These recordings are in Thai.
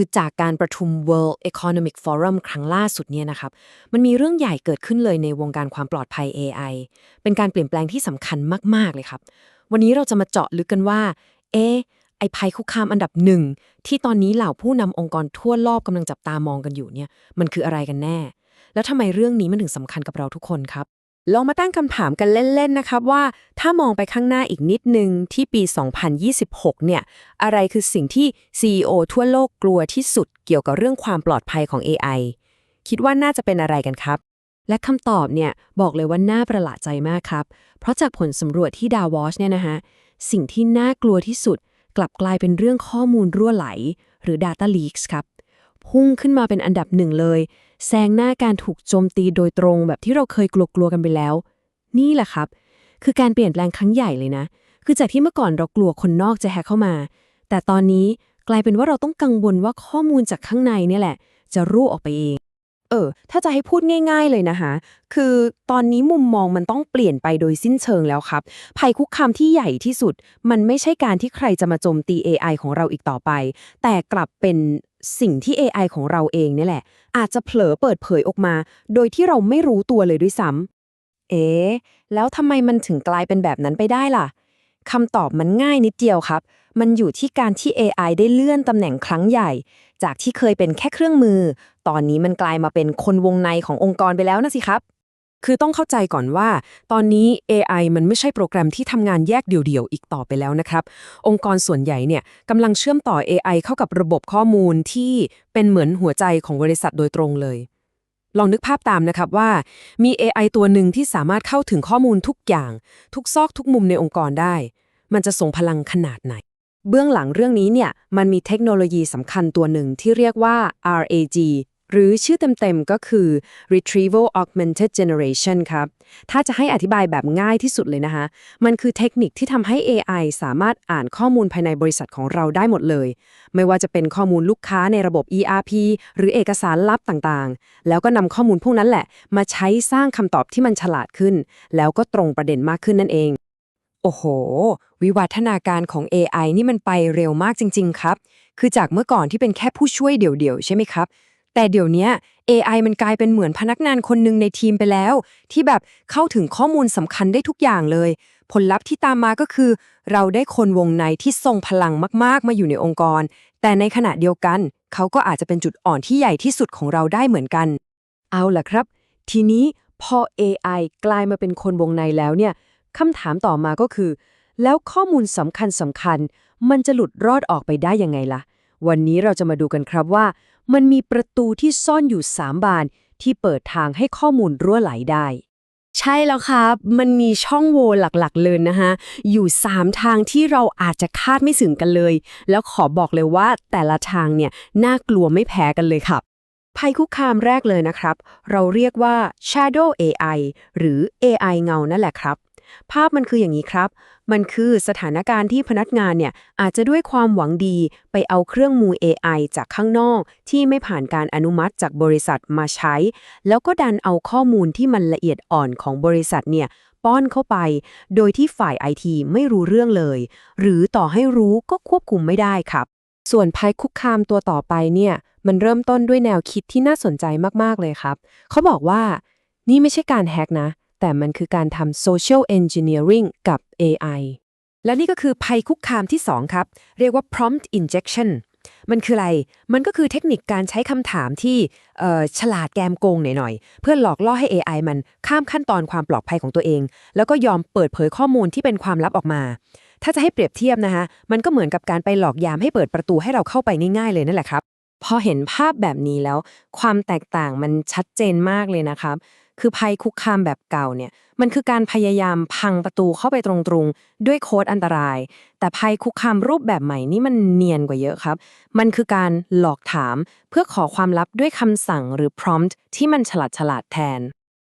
คือจากการประชุม World Economic Forum ครั้งล่าสุดเนี่ยนะครับ มันมีเรื่องใหญ่เกิดขึ้นเลยในวงการความปลอดภัย AI เป็นการเปลี่ยนแปลงที่สำคัญมาก ๆ เลยครับ วันนี้เราจะมาเจาะลึกกันว่า เอ๊ไอภัยคุกคามอันดับหนึ่ง ที่ตอนนี้เหล่าผู้นำองค์กรทั่วโลกกำลังจับตามองกันอยู่เนี่ย มันคืออะไรกันแน่ แล้วทำไมเรื่องนี้มันถึงสำคัญกับเราทุกคนครับ ลองมาตั้งคำถามกันเล่นๆนะครับว่า ถ้ามองไปข้างหน้าอีกนิดนึงที่ปี 2026 เนี่ย อะไรคือสิ่งที่ CEO ทั่วโลกกลัวที่สุดเกี่ยวกับเรื่องความปลอดภัยของ AI คิดว่าน่าจะเป็นอะไรกันครับ และคำตอบเนี่ย บอกเลยว่าน่าประหลาดใจมากครับ เพราะจากผลสำรวจที่ดาวอชเนี่ยนะฮะสิ่งที่น่ากลัวที่สุด กลับกลายเป็นเรื่องข้อมูลรั่วไหล หรือ Data Leaks ครับ พุ่งขึ้นมาเป็นอันดับหนึ่งเลย แซงหน้าการถูกโจมตีโดยตรงแบบที่เราเคยกลัวๆกันไปแล้ว นี่แหละครับ คือการเปลี่ยนแปลงครั้งใหญ่เลยนะ คือจากที่เมื่อก่อนเรากลัวคนนอกจะแฮกเข้ามา แต่ตอนนี้กลายเป็นว่าเราต้องกังวลว่าข้อมูลจากข้างในเนี่ยแหละ จะรั่วออกไปเอง เออ ถ้าจะให้พูดง่าย ๆเลยนะคะคือตอนนี้มุมมองมันต้องเปลี่ยนไปโดยสิ้นเชิงแล้วครับ ภัยคุกคามที่ใหญ่ที่สุด มันไม่ใช่การที่ใครจะมาโจมตี AI ของเราอีกต่อไป แต่กลับเป็น สิ่งที่ AI ของเราเองนี่แหละ อาจจะเผลอเปิดเผยออกมา โดยที่เราไม่รู้ตัวเลยด้วยซ้ำเอ๊ะแล้วทำไมมันถึงกลายเป็นแบบนั้นไปได้ล่ะคำตอบมันง่ายนิดเดียวครับ มันอยู่ที่การที่ AI ได้เลื่อนตำแหน่งครั้งใหญ่ จากที่เคยเป็นแค่เครื่องมือ ตอนนี้มันกลายมาเป็นคนวงในขององค์กรไปแล้วนะสิครับ คือต้องเข้าใจก่อนว่า ตอนนี้ AI มันไม่ใช่โปรแกรมที่ทำงานแยกเดี่ยวๆ อีกต่อไปแล้วนะครับ องค์กรส่วนใหญ่เนี่ยกำลังเชื่อมต่อ AI เข้ากับระบบข้อมูลที่เป็นเหมือนหัวใจของบริษัทโดยตรงเลย ลองนึกภาพตามนะครับว่า มี AI ตัวหนึ่งที่สามารถเข้าถึงข้อมูลทุกอย่าง ทุกซอกทุกมุมในองค์กรได้ มันจะส่งพลังขนาดไหน เบื้องหลังเรื่องนี้เนี่ยมันมีเทคโนโลยีสำคัญตัวหนึ่งที่เรียกว่า RAG หรือชื่อเต็มๆก็คือ Retrieval Augmented Generation ครับ ถ้าจะให้อธิบายแบบง่ายที่สุดเลยนะคะ มันคือเทคนิคที่ทำให้ AI สามารถอ่านข้อมูลภายในบริษัทของเราได้หมดเลย ไม่ว่าจะเป็นข้อมูลลูกค้าในระบบ ERP หรือเอกสารลับต่างๆ แล้วก็นำข้อมูลพวกนั้นแหละ มาใช้สร้างคำตอบที่มันฉลาดขึ้น แล้วก็ตรงประเด็นมากขึ้นนั่นเอง โอ้โห วิวัฒนาการของ AI นี่มันไปเร็วมากจริง ๆ ครับ คือจากเมื่อก่อนที่เป็นแค่ผู้ช่วยเดี่ยวๆ ใช่ไหมครับ แต่เดี๋ยวนี้ AI มันกลายเป็นเหมือนพนักงานคนหนึ่งในทีมไปแล้ว ที่แบบเข้าถึงข้อมูลสำคัญได้ทุกอย่างเลย ผลลัพธ์ที่ตามมาก็คือ เราได้คนวงในที่ทรงพลังมากๆ มาอยู่ในองค์กร แต่ในขณะเดียวกัน เขาก็อาจจะเป็นจุดอ่อนที่ใหญ่ที่สุดของเราได้เหมือนกัน เอาล่ะครับ ทีนี้พอ AI กลายมาเป็นคนวงในแล้วเนี่ยคำถามต่อมาก็คือ แล้วข้อมูลสำคัญสำคัญ มันจะหลุดรอดออกไปได้ยังไงล่ะ วันนี้เราจะมาดูกันครับว่า มันมีประตูที่ซ่อนอยู่3บานที่เปิดทางให้ข้อมูลรั่วไหลได้ ใช่แล้วครับ มันมีช่องโหว่หลักๆ เลยนะคะอยู่ 3 ทางที่เราอาจจะคาดไม่ถึงกันเลย แล้วขอบอกเลยว่าแต่ละทางเนี่ยน่ากลัวไม่แพ้กันเลยครับ ภัยคุกคามแรกเลยนะครับ เราเรียกว่า Shadow AI หรือ AI เงานั่นแหละครับ ภาพมันคืออย่างนี้ครับ มันคือสถานการณ์ที่พนักงานเนี่ยอาจจะด้วยความหวังดีไปเอาเครื่องมือ AI จากข้างนอก ที่ไม่ผ่านการอนุมัติจากบริษัทมาใช้ แล้วก็ดันเอาข้อมูลที่มันละเอียดอ่อนของบริษัทเนี่ยป้อนเข้าไป โดยที่ฝ่ายไอทีไม่รู้เรื่องเลย หรือต่อให้รู้ก็ควบคุมไม่ได้ครับ ส่วนภัยคุกคามตัวต่อไปเนี่ย มันเริ่มต้นด้วยแนวคิดที่น่าสนใจมากๆเลยครับ เขาบอกว่า นี่ไม่ใช่การแฮกนะ แต่มันคือการทำ social engineering กับ AI และนี่ก็คือภัยคุกคามที่ 2 ครับ เรียกว่า prompt injection มันคืออะไร มันก็คือเทคนิคการใช้คำถามที่ฉลาดแกมโกงหน่อยๆ เพื่อหลอกล่อให้ AI มันข้ามขั้นตอนความปลอดภัยของตัวเอง แล้วก็ยอมเปิดเผยข้อมูลที่เป็นความลับออกมา ถ้าจะให้เปรียบเทียบนะคะมันก็เหมือนกับการไปหลอกยามให้เปิดประตูให้เราเข้าไปง่ายๆเลยนั่นแหละครับ พอเห็นภาพแบบนี้แล้ว ความแตกต่างมันชัดเจนมากเลยนะครับ คือภัยคุกคามแบบเก่าเนี่ย มันคือการพยายามพังประตูเข้าไปตรงๆ ด้วยโค้ดอันตราย แต่ภัยคุกคามรูปแบบใหม่นี่มันเนียนกว่าเยอะครับ มันคือการหลอกถาม เพื่อขอความลับด้วยคำสั่งหรือ prompt ที่มันฉลาดฉลาดแทน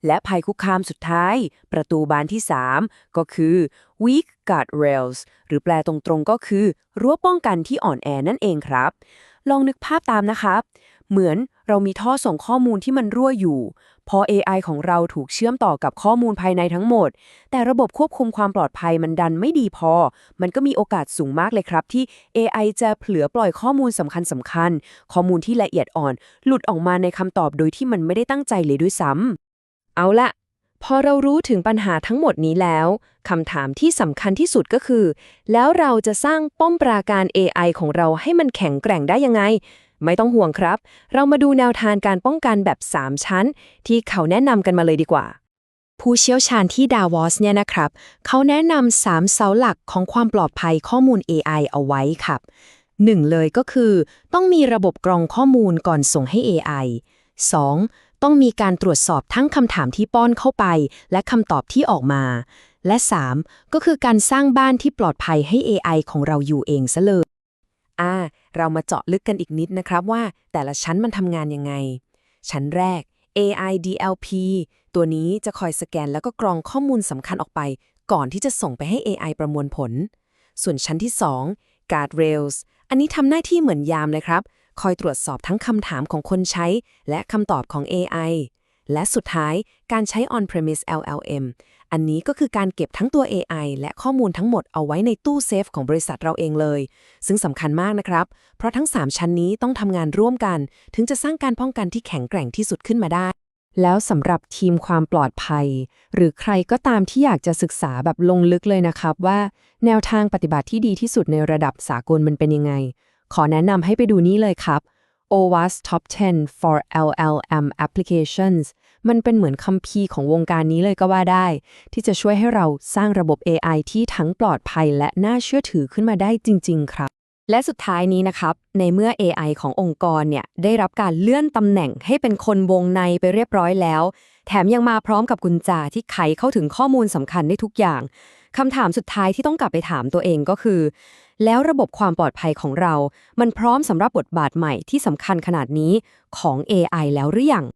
และภัยคุกคามสุดท้าย ประตูบานที่ 3 ก็คือ weak guard rails หรือแปลตรงๆก็คือ รั้วป้องกันที่อ่อนแอนั่นเองครับ ลองนึกภาพตามนะครับ เหมือนเรามีท่อส่งข้อมูลที่มันรั่วอยู่ พอ AI ของเราถูกเชื่อมต่อกับข้อมูลภายในทั้งหมด แต่ระบบควบคุมความปลอดภัยมันดันไม่ดีพอ มันก็มีโอกาสสูงมากเลยครับ ที่ AI จะเผลอปล่อยข้อมูลสำคัญสำคัญๆข้อมูลที่ละเอียดอ่อน หลุดออกมาในคำตอบโดยที่มันไม่ได้ตั้งใจเลยด้วยซ้ำเอาละพอเรารู้ถึงปัญหาทั้งหมดนี้แล้วคำถามที่สำคัญที่สุดก็คือ แล้วเราจะสร้างป้อมปราการ AI ของเราให้มันแข็งแกร่งได้ยังไง ไม่ต้องห่วงครับ เรามาดูแนวทางการป้องกันแบบ 3 ชั้น ที่เขาแนะนำกันมาเลยดีกว่า ผู้เชี่ยวชาญที่ดาวอสเนี่ยนะครับ เขาแนะนำา3เสาหลักของความปลอดภัยข้อมูล AI เอาไว้ครับหนึ่งเลยก็คือ ต้องมีระบบกรองข้อมูลก่อนส่งให้ AI 2. ต้องมีการตรวจสอบทั้งคำถามที่ป้อนเข้าไป และคำตอบที่ออกมา และ 3. ก็คือการสร้างบ้านที่ปลอดภัยให้ AI ของเราอยู่เองซะเลย อ่า เรามาเจาะลึกกันอีกนิดนะครับว่า แต่ละชั้นมันทำงานยังไง ชั้นแรก AI DLP ตัวนี้จะคอยสแกนแล้วก็กรองข้อมูลสำคัญออกไป ก่อนที่จะส่งไปให้ AI ประมวลผล ส่วนชั้นที่ 2 Guardrails อันนี้ทำหน้าที่เหมือนยามเลยครับ คอยตรวจสอบทั้งคำถามของคนใช้ และคำตอบของ AI และสุดท้ายการใช้ on-premise LLM อันนี้ก็คือการเก็บทั้งตัว AI และข้อมูลทั้งหมดเอาไว้ในตู้เซฟของบริษัทเราเองเลย ซึ่งสำคัญมากนะครับ เพราะทั้ง 3 ชั้นนี้ต้องทำงานร่วมกัน ถึงจะสร้างการป้องกันที่แข็งแกร่งที่สุดขึ้นมาได้ แล้วสำหรับทีมความปลอดภัย หรือใครก็ตามที่อยากจะศึกษาแบบลงลึกเลยนะครับ ว่าแนวทางปฏิบัติที่ดีที่สุดในระดับสากลมันเป็นยังไง ขอแนะนำให้ไปดูนี่เลยครับ OWASP Top 10 for LLM Applications มันเป็นเหมือนคัมภีร์ของวงการนี้เลยก็ว่าได้ ที่จะช่วยให้เราสร้างระบบ AI ที่ทั้งปลอดภัยและน่าเชื่อถือขึ้นมาได้จริง ๆ ครับ และสุดท้ายนี้นะครับ ในเมื่อ AI ขององค์กรเนี่ยได้รับการเลื่อนตำแหน่งให้เป็นคนวงในไปเรียบร้อยแล้ว แถมยังมาพร้อมกับกุญแจที่ไขเข้าถึงข้อมูลสำคัญได้ทุกอย่างคำถามสุดท้ายที่ต้องกลับไปถามตัวเองก็คือ แล้วระบบความปลอดภัยของเรา มันพร้อมสำหรับบทบาทใหม่ที่สำคัญขนาดนี้ของ AI แล้วหรือยัง